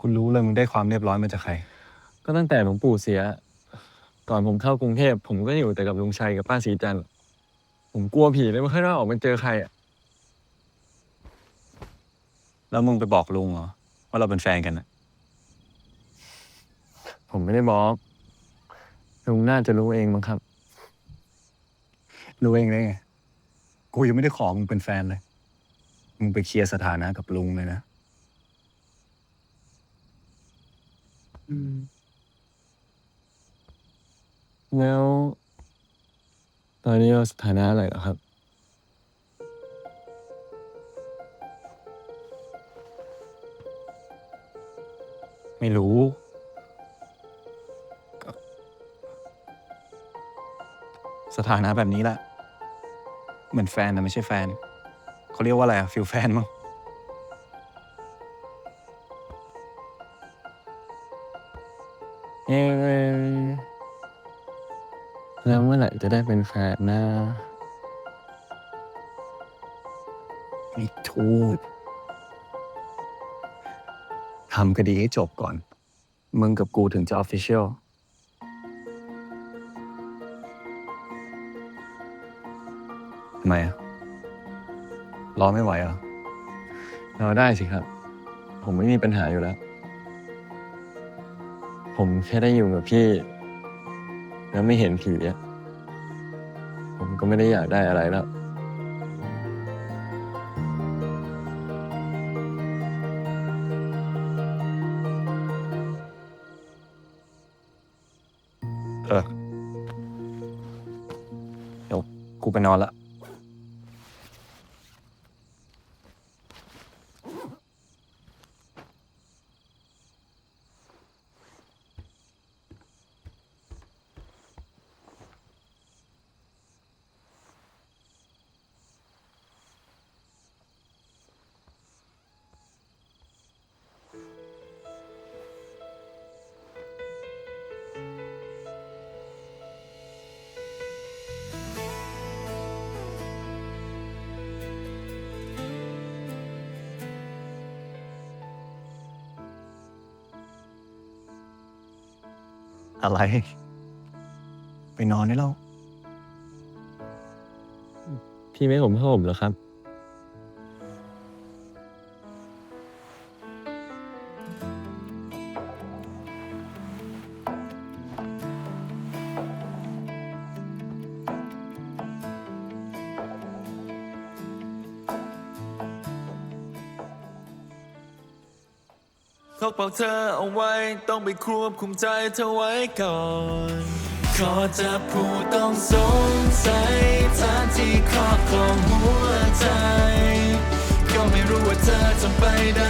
คุณรู้เลยมึงได้ความเรียบร้อยมาจากใคร ก็ตั้งแต่หลวงปู่เสีย ก่อนผมเข้ากรุงเทพผมก็อยู่แต่กับลุงชัยกับป้าศรีจันทร์ผมกลัวผีเลยไม่ค่อยได้ออกมาเจอใครอะแล้วมึงไปบอกลุงเหรอว่าเราเป็นแฟนกันอะผมไม่ได้บอกลุงน่าจะรู้เองมั้งครับ รู้เองได้ไง กูยังไม่ได้ขอมึงเป็นแฟนเลย มึงไปเคลียร์สถานะกับลุงเลยนะ แล้ว ตอนนี้เราสถานะอะไรเหรอครับ ไม่รู้ก็สถานะแบบนี้แหละ เหมือนแฟนแต่ไม่ใช่แฟน เขาเรียกว่าอะไรอะฟิลแฟนมั้ง เอ๊ะแล้วเมื่อไหร่จะได้เป็นแฟนนะไม่ทูดทำคดีให้จบก่อน มึงกับกูถึงจะออฟฟิเชียลทำไมอะรอไม่ไหวเหรอเราได้สิครับ ผมไม่มีปัญหาอยู่แล้ว ผมแค่ได้อยู่กับพี่ แล้วไม่เห็นผีอะผมก็ไม่ได้อยากได้อะไรแล้ว เออ เดี๋ยวกูไปนอนละ อะไร ไปนอนได้แล้ว พี่ไม่ผมผ้าห่มเหรอครับ เขาบอกเธอเอาไว้ ต้องไปควบคุมใจเธอไว้ก่อน ขอจะผู้ต้องสงสัยฐานที่ครอบครองหัวใจ ก็ไม่รู้ว่าเธอจะไปได้